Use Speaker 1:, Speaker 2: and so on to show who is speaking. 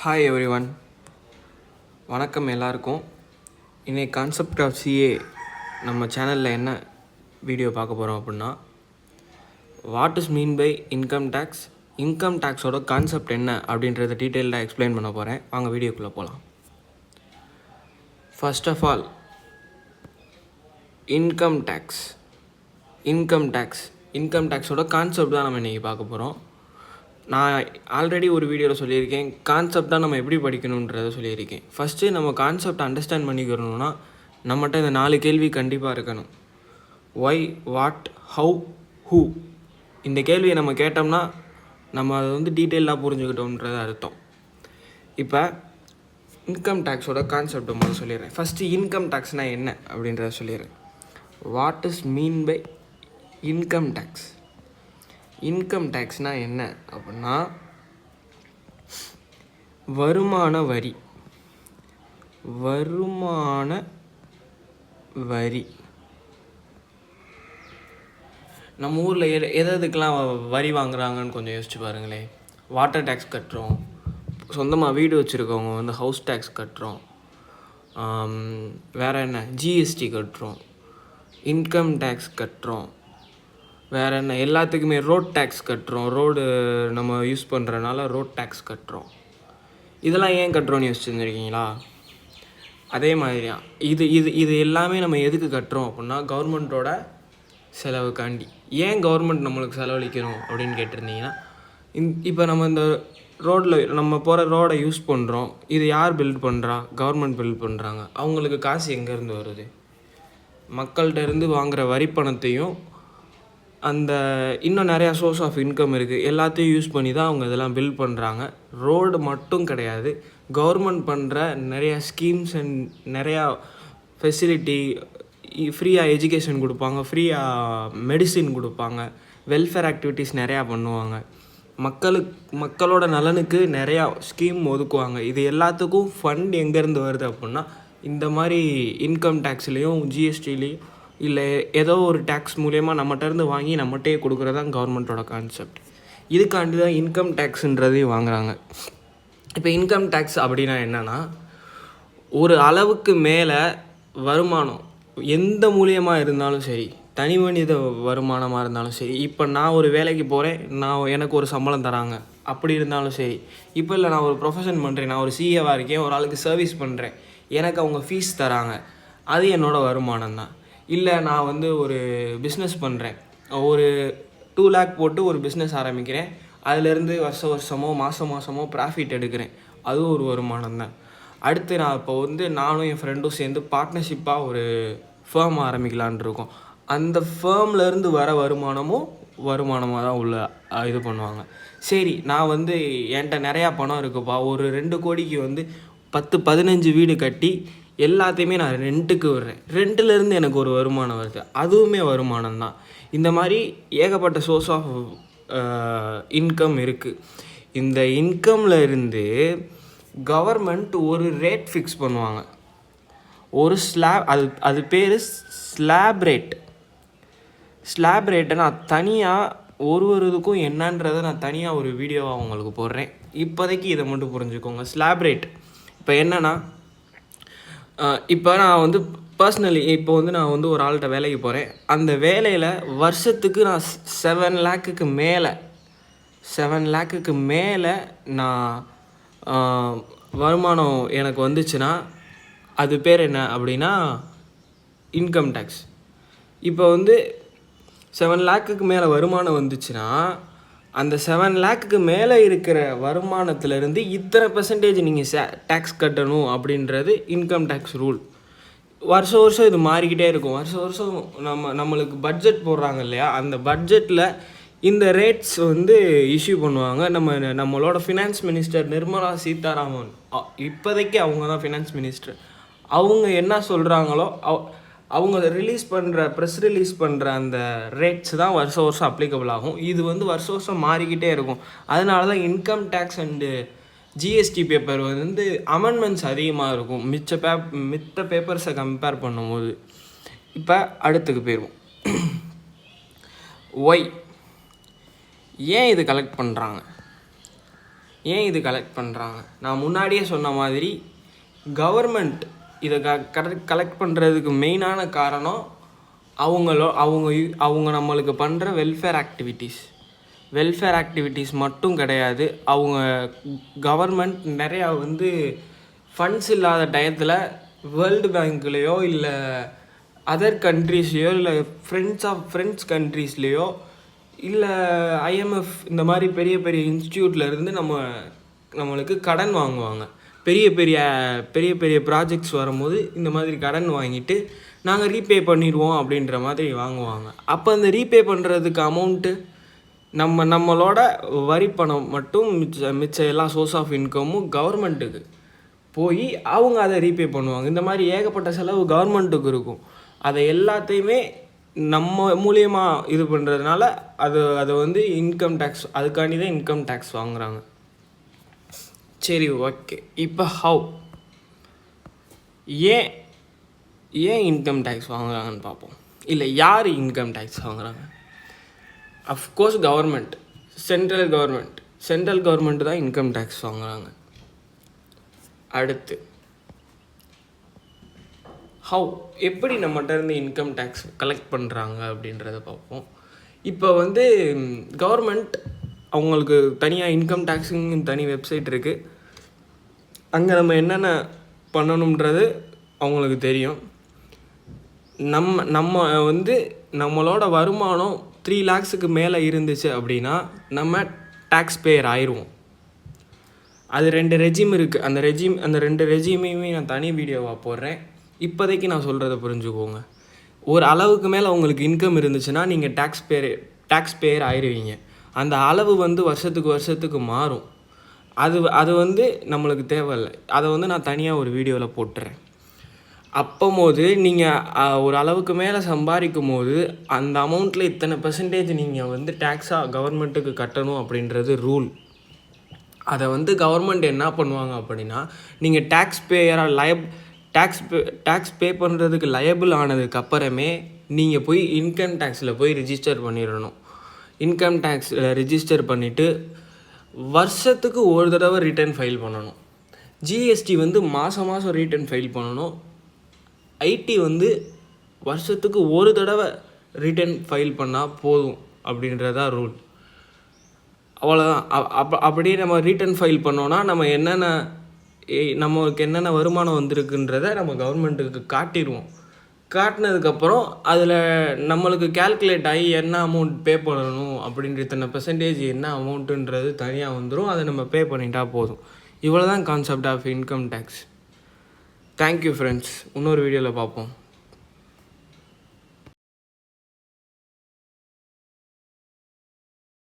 Speaker 1: Hi every one வணக்கம் எல்லாருக்கும். இன்றைக்கி கான்செப்ட் ஆஃப் சிஏ நம்ம சேனலில் என்ன வீடியோ பார்க்க போகிறோம் அப்படின்னா what is mean by income tax income டேக்ஸோட concept என்ன அப்படின்றத டீட்டெயில்டாக எக்ஸ்பிளைன் பண்ண போகிறேன் வாங்க வீடியோக்குள்ளே போகலாம் first of all income tax income tax income டேக்ஸோட concept தான் நம்ம இன்றைக்கி பார்க்க போகிறோம் நான் ஆல்ரெடி ஒரு வீடியோவில் சொல்லியிருக்கேன். கான்செப்டாக நம்ம எப்படி படிக்கணுன்றதை சொல்லியிருக்கேன். ஃபஸ்ட்டு நம்ம கான்செப்ட் அண்டர்ஸ்டாண்ட் பண்ணிக்கிறணும்னா நம்மகிட்ட இந்த நாலு கேள்வி கண்டிப்பாக இருக்கணும். ஒய் வாட் ஹவு ஹூ இந்த கேள்வியை நம்ம கேட்டோம்னா நம்ம அதை வந்து டீட்டெயிலாக புரிஞ்சுக்கிட்டோன்றது அர்த்தம். இப்போ இன்கம் டேக்ஸோட கான்செப்ட் முதல்ல சொல்லிடுறேன். ஃபஸ்ட்டு இன்கம் டேக்ஸ்னால் என்ன அப்படின்றத சொல்லிடுறேன். What is mean by income tax income டேக்ஸ்னால் என்ன அப்படின்னா வருமான வரி. வருமான வரி. நம்ம ஊரில் எது எதுக்கெலாம் வரி வாங்குறாங்கன்னு கொஞ்சம் யோசிச்சு பாருங்களேன். வாட்டர் டேக்ஸ் கட்டுறோம். சொந்தமாக வீடு வச்சுருக்கவங்க வந்து ஹவுஸ் டேக்ஸ் கட்டுறோம். வேறு என்ன? ஜிஎஸ்டி கட்டுறோம். இன்கம் டேக்ஸ் கட்டுறோம். வேறு என்ன எல்லாத்துக்குமே ரோட் டேக்ஸ் கட்டுறோம். ரோடு நம்ம யூஸ் பண்ணுறனால ரோட் டேக்ஸ் கட்டுறோம். இதெல்லாம் ஏன் கட்டுறோன்னு யோசிச்சுருந்துருக்கீங்களா அதே மாதிரியா இது இது இது எல்லாமே நம்ம எதுக்கு கட்டுறோம் அப்படின்னா கவர்மெண்ட்டோட செலவுக்காண்டி. ஏன் கவர்மெண்ட் நம்மளுக்கு செலவழிக்கணும் அப்படின்னு கேட்டிருந்தீங்கன்னா இந் இப்போ நம்ம இந்த ரோட்டில் நம்ம போகிற ரோடை யூஸ் பண்ணுறோம் இது யார் பில்ட் பண்ணுறா கவர்மெண்ட் பில்ட் பண்ணுறாங்க அவங்களுக்கு காசு எங்கேருந்து வருது? மக்கள்கிட்ட இருந்து வாங்குற வரி பணத்தையும் அந்த இன்னும் நிறையா சோர்ஸ் ஆஃப் இன்கம் இருக்குது எல்லாத்தையும் யூஸ் பண்ணி தான் அவங்க இதெல்லாம் பில் பண்ணுறாங்க ரோடு மட்டும் கிடையாது. கவர்மெண்ட் பண்ணுற நிறையா ஸ்கீம்ஸ் அண்ட் நிறையா ஃபெசிலிட்டி ஃப்ரீயாக எஜுகேஷன் கொடுப்பாங்க. ஃப்ரீயாக மெடிசின் கொடுப்பாங்க. வெல்ஃபேர் ஆக்டிவிட்டீஸ் நிறையா பண்ணுவாங்க. மக்களுக்கு மக்களோட நலனுக்கு நிறையா ஸ்கீம் ஒதுக்குவாங்க. இது எல்லாத்துக்கும் ஃபண்ட் எங்கேருந்து வருது அப்படின்னா இந்த மாதிரி இன்கம் டேக்ஸ்லேயும் ஜிஎஸ்டிலேயும் இல்லை ஏதோ ஒரு டேக்ஸ் மூலயமா நம்மகிட்டேருந்து வாங்கி நம்மகிட்டே கொடுக்குறது தான் கவர்மெண்ட்டோட கான்செப்ட் இதுக்காண்டி தான் இன்கம் டேக்ஸுன்றதையும் வாங்குறாங்க. இப்போ இன்கம் டேக்ஸ் அப்படின்னா என்னென்னா ஒரு அளவுக்கு மேலே வருமானம் எந்த மூலியமாக இருந்தாலும் சரி தனி மனித வருமானமாக இருந்தாலும் சரி இப்போ நான் ஒரு வேலைக்கு போகிறேன் நான் எனக்கு ஒரு சம்பளம் தராங்க அப்படி இருந்தாலும் சரி இப்போ இல்லை நான் ஒரு ப்ரொஃபஷன் பண்ணுறேன் நான் ஒரு சிஏவாக இருக்கேன் ஒரு ஆளுக்கு சர்வீஸ் பண்ணுறேன் எனக்கு அவங்க ஃபீஸ் தராங்க அது என்னோடய வருமானம் தான் இல்லை நான் வந்து ஒரு பிஸ்னஸ் பண்ணுறேன் ஒரு டூ லேக் போட்டு ஒரு பிஸ்னஸ் ஆரம்பிக்கிறேன். அதுலேருந்து வருஷ வருஷமோ மாதம் மாதமோ ப்ராஃபிட் எடுக்கிறேன். அதுவும் ஒரு வருமானம் தான். அடுத்து நான் இப்போ வந்து நானும் என் ஃப்ரெண்டும் சேர்ந்து பார்ட்னர்ஷிப்பாக ஒரு ஃபேம் ஆரம்பிக்கலான் இருக்கோம். அந்த ஃபேம்லேருந்து வர வருமானமும் வருமானமாக தான் உள்ள இது பண்ணுவாங்க. சரி நான் வந்து என்கிட்ட நிறையா பணம் இருக்குப்பா. ஒரு ரெண்டு கோடிக்கு வந்து பத்து பதினஞ்சு வீடு கட்டி எல்லாத்தையுமே நான் ரெண்ட்டுக்கு விடுறேன். ரெண்டுலேருந்து எனக்கு ஒரு வருமானம் வருது. அதுவுமே வருமானம் தான். இந்த மாதிரி ஏகப்பட்ட சோர்ஸ் ஆஃப் இன்கம் இருக்குது இந்த இன்கம்ல இருந்து கவர்மெண்ட் ஒரு ரேட் ஃபிக்ஸ் பண்ணுவாங்க. ஒரு ஸ்லாப் அது அது பேர் ஸ்லாப் ரேட் ஸ்லாப் ரேட்டை நான் தனியாக ஒரு ஒரு இதுக்கும் என்னன்றதை நான் தனியாக ஒரு வீடியோவாக உங்களுக்கு போடுறேன். இப்போதைக்கு இதை மட்டும் புரிஞ்சுக்கோங்க. ஸ்லாப் ரேட் இப்போ என்னன்னா இப்போ நான் வந்து பர்சனலி இப்போ வந்து நான் வந்து ஒரு ஆள்கிட்ட வேலைக்கு போகிறேன் அந்த வேலையில் வருஷத்துக்கு நான் செவன் லேக்குக்கு மேலே செவன் லேக்குக்கு மேலே நான் வருமானம் எனக்கு வந்துச்சுன்னா அது பேர் என்ன அப்படின்னா இன்கம் டேக்ஸ் இப்போ வந்து செவன் லேக்குக்கு மேலே வருமானம் வந்துச்சுன்னா அந்த செவன் லேக்குக்கு மேலே இருக்கிற வருமானத்துலேருந்து இத்தனை பெர்சன்டேஜ் நீங்கள் சே டேக்ஸ் கட்டணும் அப்படின்றது இன்கம் டேக்ஸ் ரூல் வருஷம் வருஷம் இது மாறிக்கிட்டே இருக்கும். வருஷம் வருஷம் நம்ம நம்மளுக்கு பட்ஜெட் போடுறாங்க இல்லையா? அந்த பட்ஜெட்டில் இந்த ரேட்ஸ் வந்து இஷ்யூ பண்ணுவாங்க. நம்ம நம்மளோட ஃபினான்ஸ் மினிஸ்டர் நிர்மலா சீதாராமன் இப்போதைக்கு அவங்க தான் ஃபினான்ஸ் மினிஸ்டர் அவங்க என்ன சொல்கிறாங்களோ அவங்க ரிலீஸ் பண்ணுற ப்ரெஸ் ரிலீஸ் பண்ணுற அந்த ரேட்ஸ் தான் வருஷம் வருஷம் அப்ளிகபிள் ஆகும். இது வந்து வருஷம் வருஷம் மாறிக்கிட்டே இருக்கும். அதனால தான் income tax and GST paper வந்து அமெண்ட்மெண்ட்ஸ் அதிகமாக இருக்கும். மிச்ச பேப் மித்த பேப்பர்ஸை கம்பேர் பண்ணும்போது. இப்போ அடுத்துக்கு போயிடுவோம் ஒய் ஏன் இது கலெக்ட் பண்ணுறாங்க ஏன் இது கலெக்ட் பண்ணுறாங்க நான் முன்னாடியே சொன்ன மாதிரி கவர்மெண்ட் இதை க கரெக்ட் கலெக்ட் பண்ணுறதுக்கு மெயினான காரணம் அவங்களோ அவங்க அவங்க நம்மளுக்கு பண்ணுற வெல்ஃபேர் ஆக்டிவிட்டீஸ் வெல்ஃபேர் ஆக்டிவிட்டீஸ் மட்டும் கிடையாது. அவங்க கவர்மெண்ட் நிறையா வந்து ஃபண்ட்ஸ் இல்லாத டயத்தில் வேர்ல்டு பேங்க்லேயோ இல்லை அதர் கண்ட்ரீஸ்லேயோ இல்லை ஃப்ரெண்ட்ஸ் ஆஃப் ஃப்ரெண்ட்ஸ் கண்ட்ரீஸ்லேயோ இல்லை ஐஎம்எஃப் இந்த மாதிரி பெரிய பெரிய இன்ஸ்டியூட்டில் இருந்து நம்ம நம்மளுக்கு கடன் வாங்குவாங்க. பெரிய பெரிய பெரிய பெரிய ப்ராஜெக்ட்ஸ் வரும்போது இந்த மாதிரி கடன் வாங்கிட்டு நாங்கள் ரீபே பண்ணிடுவோம் அப்படின்ற மாதிரி வாங்குவாங்க. அப்போ அந்த ரீபே பண்ணுறதுக்கு அமௌண்ட்டு நம்ம நம்மளோட வரி பணம் மட்டும் மிச்ச மிச்ச எல்லா சோர்ஸ் ஆஃப் இன்கமும் கவர்மெண்ட்டுக்கு போய் அவங்க அதை ரீபே பண்ணுவாங்க. இந்த மாதிரி ஏகப்பட்ட செலவு கவர்மெண்ட்டுக்கு இருக்கும். அதை எல்லாத்தையுமே நம்ம மூலியமாக இது பண்ணுறதுனால அது அதை வந்து இன்கம் டேக்ஸ் அதுக்காண்டி தான் இன்கம் டேக்ஸ் வாங்குகிறாங்க சரி ஓகே இப்போ ஹவு ஏன் ஏன் இன்கம் டேக்ஸ் வாங்குறாங்கன்னு பார்ப்போம். இல்லை யார் இன்கம் டேக்ஸ் வாங்குறாங்க? Of course government central government central government தான் இன்கம் டேக்ஸ் வாங்குறாங்க. அடுத்து ஹவு எப்படி நம்மகிட்ட இருந்து இன்கம் டேக்ஸ் கலெக்ட் பண்ணுறாங்க அப்படின்றத பார்ப்போம். இப்போ வந்து கவர்மெண்ட் அவங்களுக்கு தனியாக இன்கம் டேக்ஸுங்க தனி வெப்சைட் இருக்குது அங்கே நம்ம என்னென்ன பண்ணணுன்றது அவங்களுக்கு தெரியும். நம்ம நம்ம வந்து நம்மளோட வருமானம் த்ரீ லேக்ஸுக்கு மேலே இருந்துச்சு அப்படின்னா நம்ம டேக்ஸ் பேயர் ஆயிடுவோம் அது ரெண்டு ரெஜிம் இருக்குது அந்த ரெஜிம் அந்த ரெண்டு ரெஜிமையுமே நான் தனி வீடியோவாக போடுறேன். இப்போதைக்கு நான் சொல்கிறத புரிஞ்சுக்கோங்க. ஒரு அளவுக்கு மேலே உங்களுக்கு இன்கம் இருந்துச்சுன்னா நீங்கள் டேக்ஸ் பேர் டேக்ஸ் பேயர் ஆயிடுவீங்க அந்த அளவு வந்து வருஷத்துக்கு வருஷத்துக்கு மாறும். அது அது வந்து நம்மளுக்கு தேவையில்லை. அதை வந்து நான் தனியாக ஒரு வீடியோவில் போட்டுறேன். அப்போது நீங்கள் ஒரு அளவுக்கு மேலே சம்பாதிக்கும் போது அந்த அமௌண்ட்டில் இத்தனை பெர்சன்டேஜ் நீங்கள் வந்து டேக்ஸாக கவர்மெண்ட்டுக்கு கட்டணும் அப்படின்றது ரூல் அதை வந்து கவர்மெண்ட் என்ன பண்ணுவாங்க அப்படின்னா நீங்கள் டேக்ஸ் பேயராக லயப் டேக்ஸ் பே டேக்ஸ் பே பண்ணுறதுக்கு லயபிள் ஆனதுக்கு அப்புறமே நீங்கள் போய் இன்கம் டேக்ஸில் போய் ரிஜிஸ்டர் பண்ணிடணும். இன்கம் டேக்ஸில் ரிஜிஸ்டர் பண்ணிவிட்டு வருஷத்துக்கு ஒரு தடவை ரிட்டர்ன் ஃபைல் பண்ணணும். ஜிஎஸ்டி வந்து மாதம் மாதம் ரிட்டர்ன் ஃபைல் பண்ணணும். ஐடி வந்து வருஷத்துக்கு ஒரு தடவை ரிட்டர்ன் ஃபைல் பண்ணால் போதும் அப்படின்றதா ரூல் அவ்வளோதான் அப்போ அப்படியே நம்ம ரிட்டர்ன் ஃபைல் பண்ணோன்னா நம்ம என்னென்ன ஏ- நம்மளுக்கு என்னென்ன வருமானம் வந்திருக்குன்றத நம்ம கவர்மெண்ட்டுக்கு காட்டிடுவோம். காட்டினதுக்கப்புறம் அதில் நம்மளுக்கு கால்குலேட் ஆகி என்ன அமௌண்ட் பே பண்ணணும் அப்படின்ற இத்தனை பெர்சன்டேஜ் என்ன அமௌண்ட்டுன்றது தனியாக வந்துடும் அதை நம்ம பே பண்ணிட்டா போதும். இவ்வளோ தான் concept of income tax thank you friends இன்னொரு வீடியோவில் பார்ப்போம்.